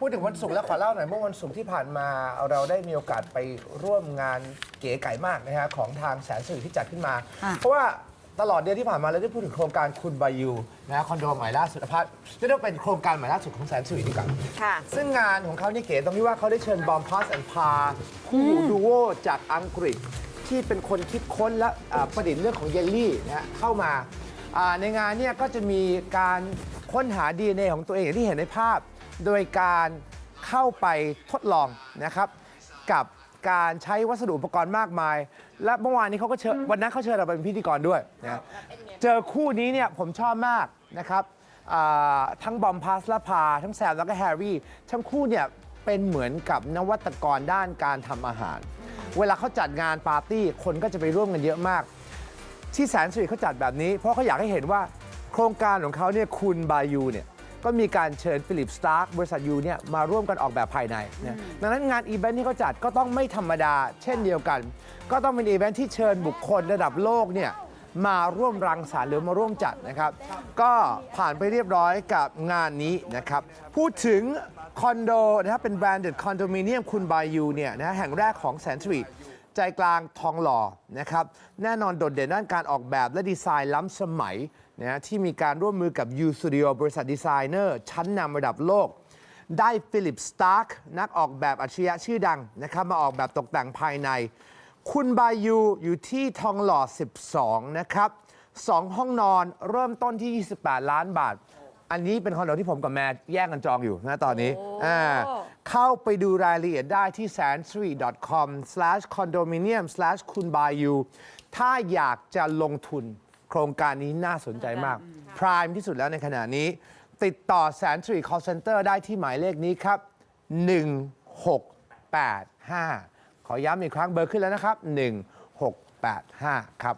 พูดถึงวันศุกร์แล้วขอเล่าหน่อยเมื่อวันศุกร์ที่ผ่านมาเราได้มีโอกาสไปร่วมงานเก๋ไก่มากนะฮะของทางแสนสื่อที่จัดขึ้นมา อะ เพราะว่าตลอดเดือนที่ผ่านมาเราได้พูดถึงโครงการคุณบายูนะฮะคอนโดใหม่ล่าสุดอพาร์ตจะเรียกว่าเป็นโครงการใหม่ล่าสุดของแสนสื่อดีกว่าค่ะ ซึ่งงานของเขาเนี่ยเก๋ตรงที่ว่าเขาได้เชิญบอมพาสแอนพาคู่ดูโอจากอังกฤษที่เป็นคนคิดค้นและอ่าประดิษฐ์เรื่องของเยลลี่นะฮะเข้ามาอ่าในงานเนี่ยก็จะมีการ ค้นหา DNA ของตัวเองอย่างที่เห็นในภาพ โดยการเข้าไปทดลองนะครับกับการใช้วัสดุอุปกรณ์มากมาย และเมื่อวานนี้เขาก็เชิญวันนั้นเขาเชิญเราเป็นพิธีกรด้วยนะเจอคู่นี้เนี่ยผมชอบมากนะครับอ่าทั้งบอมพาสและพา ทั้งแซมแล้วก็แฮร์รี่ทั้งคู่เนี่ยเป็นเหมือนกับนวัตกรด้านการทำอาหาร เวลาเขาจัดงานปาร์ตี้คนก็จะไปร่วมกันเยอะมาก ที่แสนสุริเขาจัดแบบนี้ เพราะเขาอยากให้เห็นว่า โครงการของเขาเนี่ยคุณบายูเนี่ยก็มีการเชิญฟิลิปสตาร์กบริษัทยูเนี่ยมาร่วมกันออกแบบภายในนะดังนั้นงานอีเวนท์ที่เขาจัดก็ต้องไม่ธรรมดา เช่นเดียวกัน ก็ต้องเป็นอีเวนท์ที่เชิญบุคคลระดับโลกเนี่ยมาร่วมรังสรรค์หรือมาร่วมจัดนะครับ ก็ผ่านไปเรียบร้อยกับงานนี้นะครับ พูดถึงคอนโดนะครับเป็นแบรนด์เด็ดคอนโดมิเนียมคุณบายูเนี่ยนะแห่งแรกของแสนสุริ ใจกลางทองหล่อนะครับแน่นอนโดดเด่นด้านการออกแบบและดีไซน์ล้ำสมัยนะฮะที่มีการร่วมมือกับ U Studio บริษัทดีไซเนอร์ชั้นนำระดับโลก ได้ฟิลิปสตาร์กนักออกแบบอัจฉริยะชื่อดังนะครับมาออกแบบตกแต่งภายใน คุณบายูอยู่ที่ทองหล่อ 12 นะครับ2ห้องนอนเริ่มต้นที่ 28 ล้านบาท อันนี้เป็นคอนโดที่ผมกับแม่แย่งกันจองอยู่นะตอนนี้อ่า เข้าไปดูรายละเอียดได้ที่ s a n s t r e e c o m condominium คุณบายูถ้าอยากจะลงทุนโครงการนี้น่าสนใจมาก พร i m e ที่สุดแล้วในขณะนี้ ติดต่อ s a n s t r e e call center ได้ที่หมายเลขนี้ครับ 1685 ขอย้ำอีกครั้งเบอร์ขึ้นแล้วนะครับ 1685 ครับ